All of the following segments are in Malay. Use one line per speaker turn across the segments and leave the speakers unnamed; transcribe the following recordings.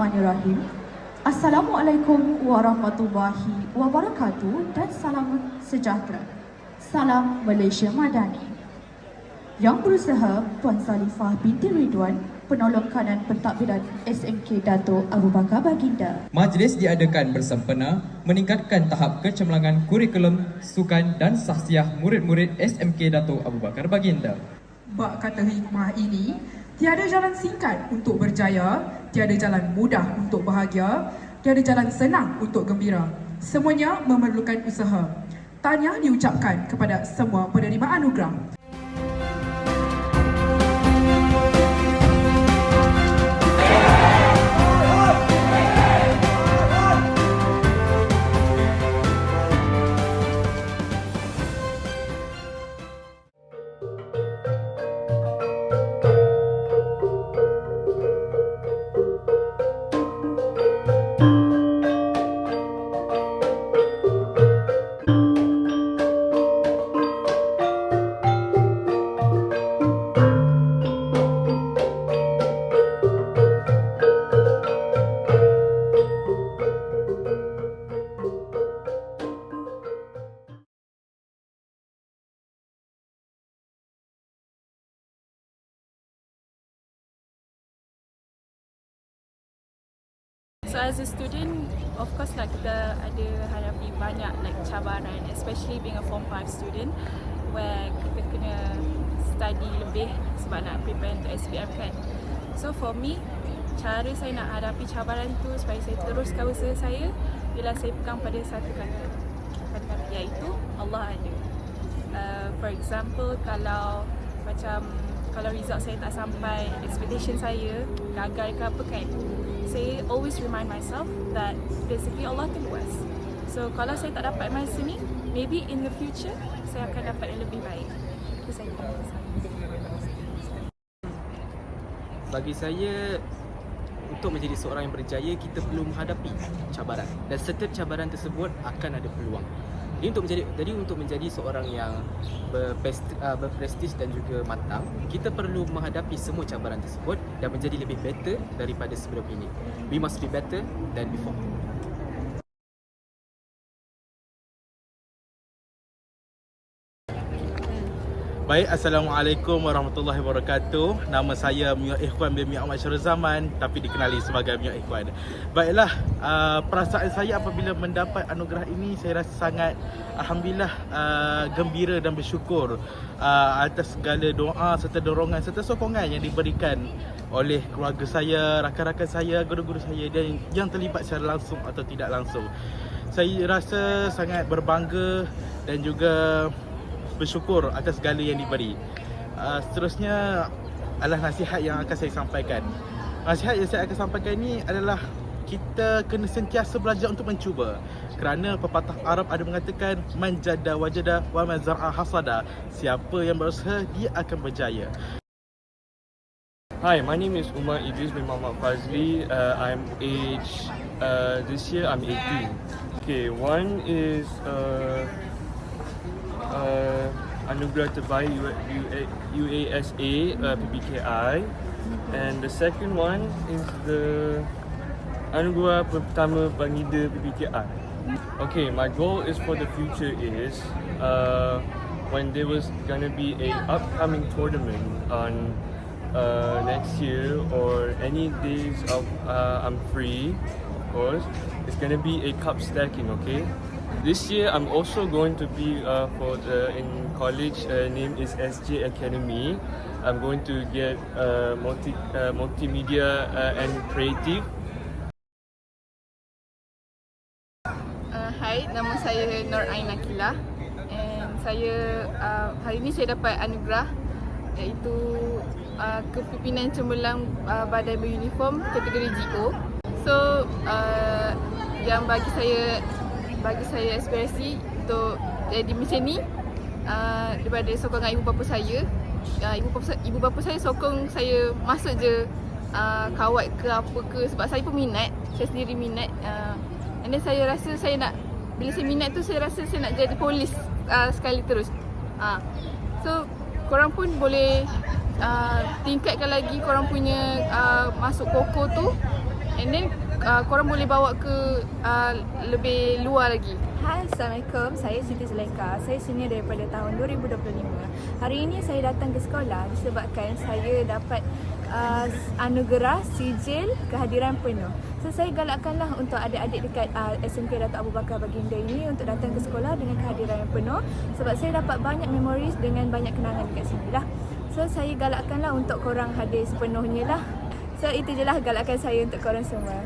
Bismillahirrahmanirrahim. Assalamualaikum warahmatullahi wabarakatuh dan salam sejahtera. Salam Malaysia Madani. Yang berusaha Puan Salifah binti Ridwan, penolong kanan pentadbiran SMK Dato' Abu Bakar Baginda.
Majlis diadakan bersempena meningkatkan tahap kecemerlangan kurikulum, sukan dan sahsiah murid-murid SMK Dato' Abu Bakar Baginda.
Bak kata hikmah ini, tiada jalan singkat untuk berjaya, tiada jalan mudah untuk bahagia, tiada jalan senang untuk gembira. Semuanya memerlukan usaha. Tahniah diucapkan kepada semua penerima anugerah.
So as a student, of course lah kita ada hadapi banyak like cabaran, especially being a form 5 student where kita kena study lebih sebab nak prepare untuk SPM kan. So for me, cara saya nak hadapi cabaran tu supaya saya teruskan usaha saya ialah saya pegang pada satu kata. Kata-kata iaitu Allah ada. Uh, for example, kalau macam kalau result saya tak sampai expectation saya, gagal ke apa kan, saya always remind myself that basically Allah tu luas. So kalau saya tak dapat masa ni, maybe in the future saya akan dapat yang lebih baik. Itu saya
bagi saya untuk menjadi seorang yang berjaya kita perlu menghadapi cabaran dan setiap cabaran tersebut akan ada peluang. Jadi untuk menjadi jadi untuk menjadi seorang yang uh, berprestis dan juga matang, kita perlu menghadapi semua cabaran tersebut dan menjadi lebih better daripada sebelum ini. We must be better than before.
Baik, Assalamualaikum warahmatullahi wabarakatuh. Nama saya Mia Ikhwan bin Mia Ahmad Syarul Zaman Tapi dikenali sebagai Mia Ikhwan. Baiklah, uh, perasaan saya apabila mendapat anugerah ini Saya rasa sangat Alhamdulillah uh, gembira dan bersyukur uh, Atas segala doa serta dorongan serta sokongan yang diberikan Oleh keluarga saya, rakan-rakan saya, guru-guru saya Dan yang terlibat secara langsung atau tidak langsung. Saya rasa sangat berbangga dan juga bersyukur atas segala yang diberi. Uh, seterusnya adalah nasihat yang akan saya sampaikan. Nasihat yang saya akan sampaikan ini adalah kita kena sentiasa belajar untuk mencuba. Kerana pepatah Arab ada mengatakan man jada wajada wa man zar'a hasada. Siapa yang berusaha dia akan berjaya.
Hi, my name is Umar Idris bin Muhammad Fazli. Uh, I'm age, uh, this year I'm 18. Okay, one is uh, uh, Anugerah Terbaik UA, UASA uh, PBKI. And the second one is the Anugerah pertama Bangida PBKI. Okay, my goal is for the future is uh, when there was gonna be a upcoming tournament on uh, next year or any days of uh, I'm free, of course, it's gonna be a cup stacking. Okay, this year I'm also going to be uh, for the in college. Uh, name is SJ Academy. I'm going to get uh, multi uh, multimedia uh, and creative
Uh, hai, nama saya Nur Ain Akila and saya uh, hari ini saya dapat anugerah iaitu uh, kepimpinan cemerlang uh, badan beruniform kategori GO. So uh, yang bagi saya bagi saya aspirasi untuk jadi macam ni uh, daripada sokongan ibu bapa saya. Uh, ibu bapa ibu bapa saya sokong saya masuk je uh, kawat ke apa ke sebab saya pun minat, saya sendiri minat uh, And then saya rasa saya nak bila saya minat tu saya rasa saya nak jadi polis uh, sekali terus. Uh, so korang pun boleh uh, tingkatkan lagi korang punya uh, masuk koko tu and then uh, korang boleh bawa ke uh, lebih luar lagi.
Hai, Assalamualaikum. Saya Siti Zulaika. Saya senior daripada tahun 2025. Hari ini saya datang ke sekolah disebabkan saya dapat uh, anugerah sijil kehadiran penuh. So saya galakkanlah untuk adik-adik dekat uh, SMK Datuk Abu Bakar Baginda ini untuk datang ke sekolah dengan kehadiran yang penuh sebab saya dapat banyak memories dengan banyak kenangan dekat sini lah. So saya galakkanlah untuk korang hadir sepenuhnya lah. So itu je lah galakkan saya untuk korang semua.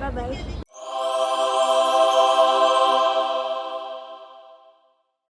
Bye bye.